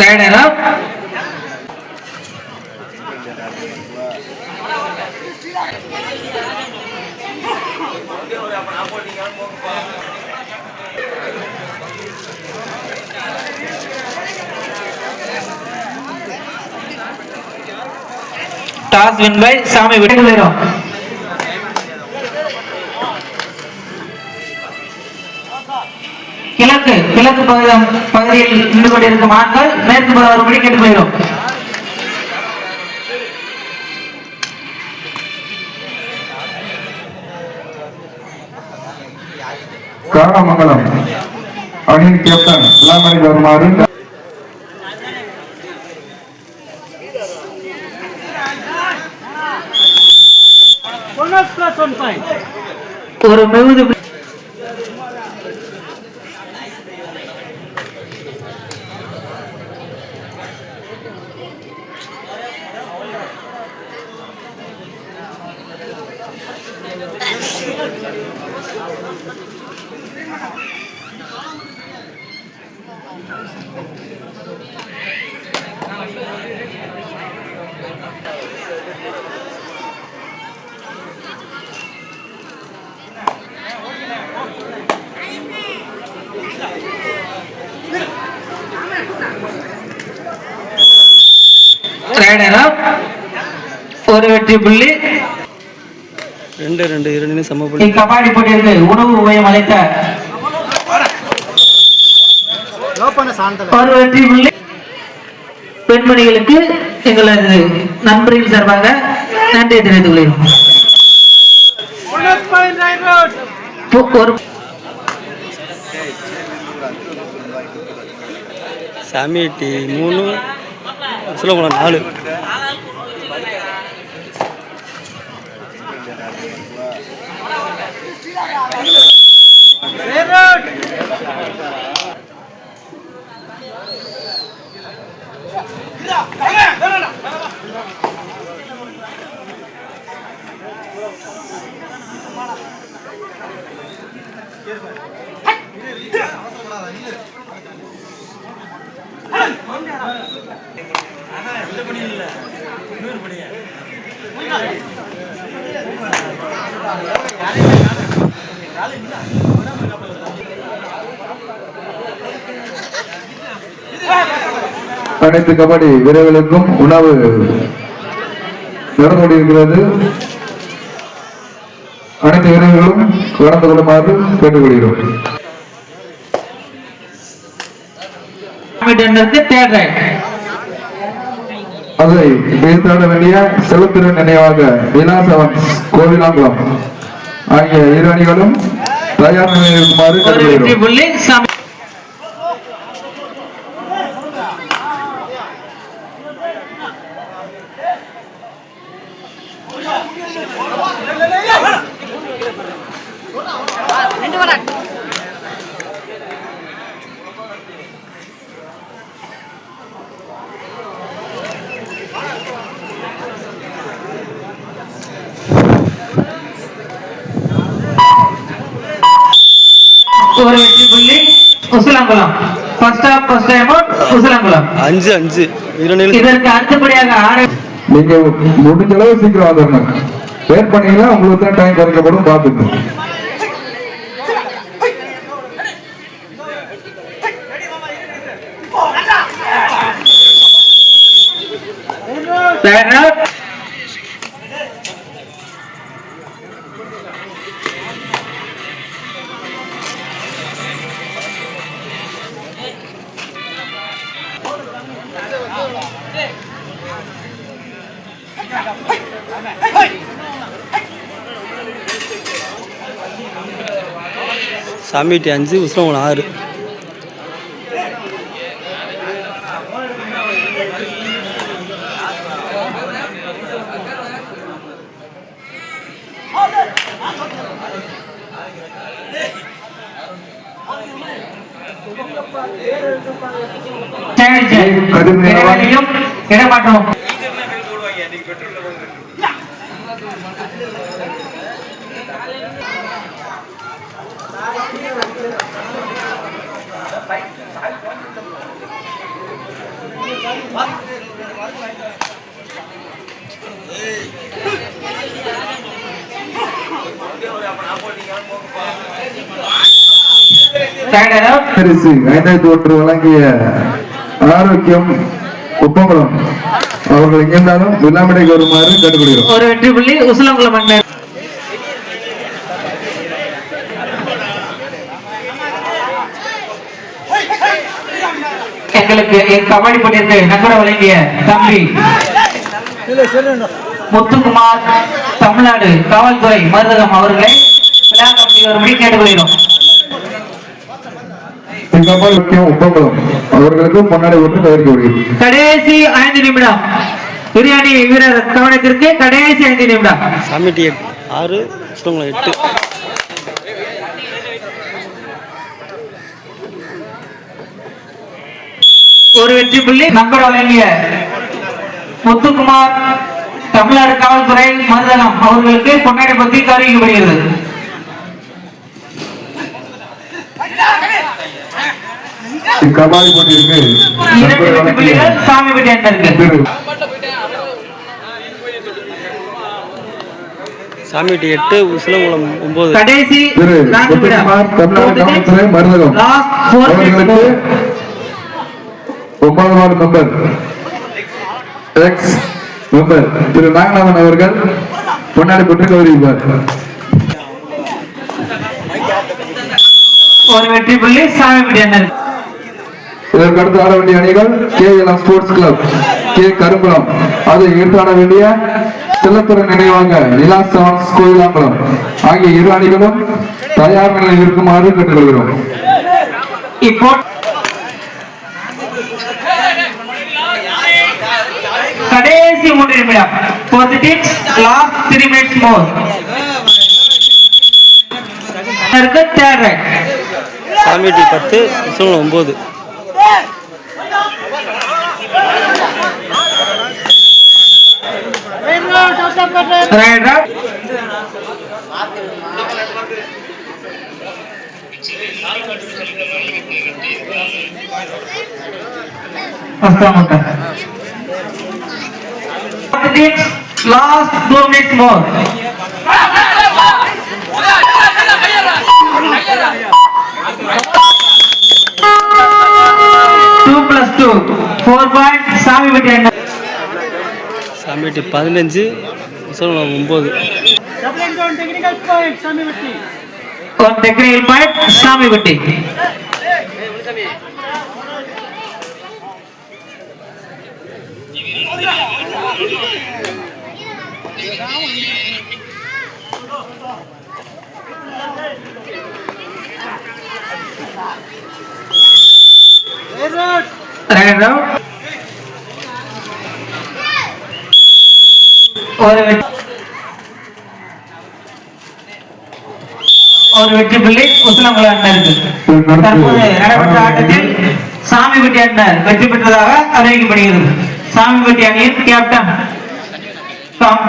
Rider toss win by சாமி விட்டு போயிடும் கிழக்கு கிழக்கு பகுதி பகுதியில் நின்று கொண்டிருக்கும் ஆண்கள் மேற்கு பகுதி வரும்படி கேட்டு போயிடும். காரணமங்கலம் அணியின் கேப்டன் இளமணி வருமாறு ஒரு மிகுதி ஒரு வெற்றி புள்ளி. ரெண்டு ரெண்டு இரண்டு சம புள்ளி. இக்கபாடி போட்டியிற்கு உணவு உபயம் அளித்த ஒரு வெற்றி புள்ளி. பெண்மணிகளுக்கு எங்களது நண்பர்கள் சார்பாக நன்றியை தெரிவித்துக் கொள்கிறோம். ஒரு சாமியட்டி மூணு. சொல்லக்கூடாது நாலு. அனைத்து கபடி வீரர்களுக்கும் உணவு நடந்து கொண்டிருக்கிறது அனைத்து வீரர்களும் கலந்து கொள்ளுமாறு கேட்டுக்கொள்கிறோம். டென்னருக்கு அதை வீழ்த்தாட வேண்டிய செலுத்திறன் நினைவாக விலாசவன் கோவிலாங்குளம். ஆகிய இரு அணிகளும் தயார் நிலையில் இருக்குமாறு ஒரு வெற்றி கேட்டுக்கொள்கிறோம் புள்ளி சாமி ஒரு வெற்றி புள்ளி Usilangulam. First half first time out Usilangulam. அஞ்சு அஞ்சு. இரண்டு இதற்கு அடுத்தபடியாக ஆறு நீங்க முடிஞ்ச அளவு சீக்கிரம் வந்துடணும் லேட் பண்ணீங்கன்னா உங்களுக்கு தான் டைம் குறைக்கப்படும் பார்த்துக்கணும் Stand சாமிட்டு அஞ்சு உஸ்லங்குளம் ஆறு Thank you. கடுமையான இடமாற்றம் பரிசு ஐந்தாயிரத்தி ஒன்று வழங்கிய ஆரோக்கியம் உப்பங்குளம் அவர்கள் எங்கிருந்தாலும் விழாமடைக்கு வருமாறு கேட்டுக்கொள்கிறோம். ஒரு வெற்றி புள்ளி உசிலங்குளம் எங்களுக்கு என் கபடி போட்டிற்கு நகர வழங்கிய தம்பி முத்துக்குமார் தமிழ்நாடு காவல்துறை மருதகம் அவர்களை விழா கமிட்டி வரும்படி கேட்டுக்கொள்கிறோம். சிங்கப்பூர் முக்கியம் உப்பங்குளம் அவர்களுக்கு முன்னாடி ஒன்று தவிர்க்கப்படுகிறது கடைசி ஐந்து நிமிடம். பிரியாணி வீரர் கவனத்திற்கு கடைசி ஐந்து நிமிடம். சாமிட்டி ஆறு எட்டு. ஒரு வெற்றி புள்ளி நம்பர் வழங்கிய முத்துக்குமார் தமிழ்நாடு காவல்துறை மருதகம் அவர்களுக்கு பொன்னாடை பற்றி அறிவிக்கப்படுகிறது சாமி பெட்டி திரு சாமிட்டி எட்டு சிவங்குளம் ஒம்பது கடைசி மருதகம். ஒன்பதாவது member ex member Thiru Naganathan அவர்கள் பொன்னாடி பெற்று கௌரவிப்பார் ஒரு வெற்றி புள்ளி சாமி பெட்டி அண்ணருக்கு இதற்கு அடுத்து ஆட வேண்டிய அணிகள் K L sports club K Karungulam அதை எடுத்து ஆட வேண்டிய செல்லத்துறை நினைவாங்க நிலா செவன்ஸ் கோயிலாங்குளம். ஆகிய இரு அணிகளும் தயார் நிலையில் இருக்குமாறு கேட்டுக்கொள்கிறோம். கடைசி மூன்று நிமிடம். Three minutes more. அதற்கு third right. சாமிட்டி பத்து சிவங்குளம் ஒம்பது last two minutes more two plus two four point சாமி பெட்டி அண்ணன் சாமிட்டி பதினஞ்சு சிவங்குளம் ஒம்பது technical point சாமி பெட்டி Right out. ஒரு வெற்றி ஒரு வெற்றி புள்ளி உசிலங்குளம் அண்ணருக்கு தற்போது நடைபெற்ற ஆட்டத்தில் சாமிபட்டி அண்ணர் வெற்றி பெற்றதாக அறிவிக்கப்படுகிறது. சாமிபட்டி அணியின் கேப்டன் கம்